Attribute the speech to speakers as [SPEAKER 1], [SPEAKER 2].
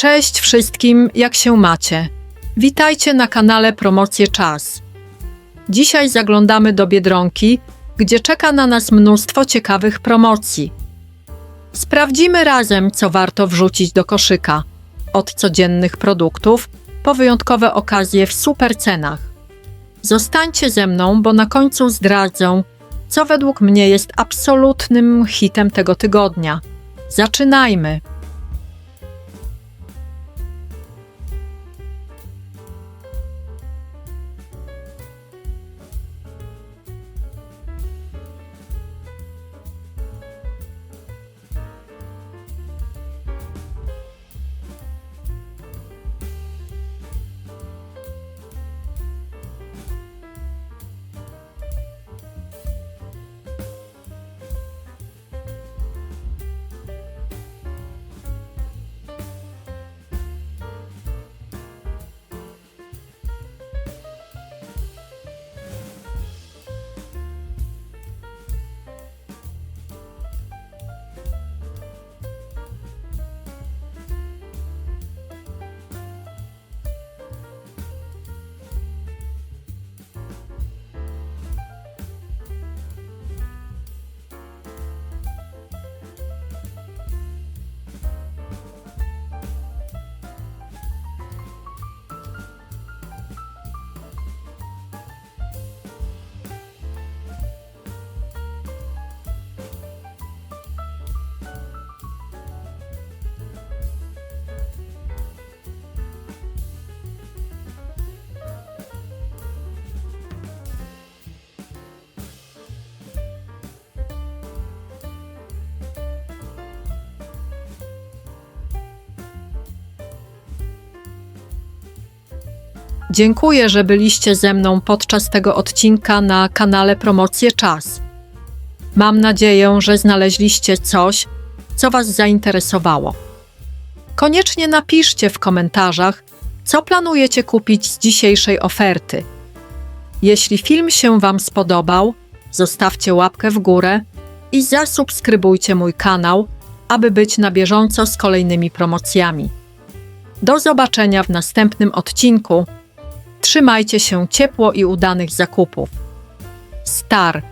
[SPEAKER 1] Cześć wszystkim, jak się macie? Witajcie na kanale Promocje Czas. Dzisiaj zaglądamy do Biedronki, gdzie czeka na nas mnóstwo ciekawych promocji. Sprawdzimy razem, co warto wrzucić do koszyka. Od codziennych produktów po wyjątkowe okazje w super cenach. Zostańcie ze mną, bo na końcu zdradzę, co według mnie jest absolutnym hitem tego tygodnia. Zaczynajmy! Dziękuję, że byliście ze mną podczas tego odcinka na kanale Promocje Czas. Mam nadzieję, że znaleźliście coś, co Was zainteresowało. Koniecznie napiszcie w komentarzach, co planujecie kupić z dzisiejszej oferty. Jeśli film się Wam spodobał, zostawcie łapkę w górę i zasubskrybujcie mój kanał, aby być na bieżąco z kolejnymi promocjami. Do zobaczenia w następnym odcinku. Trzymajcie się ciepło i udanych zakupów. Star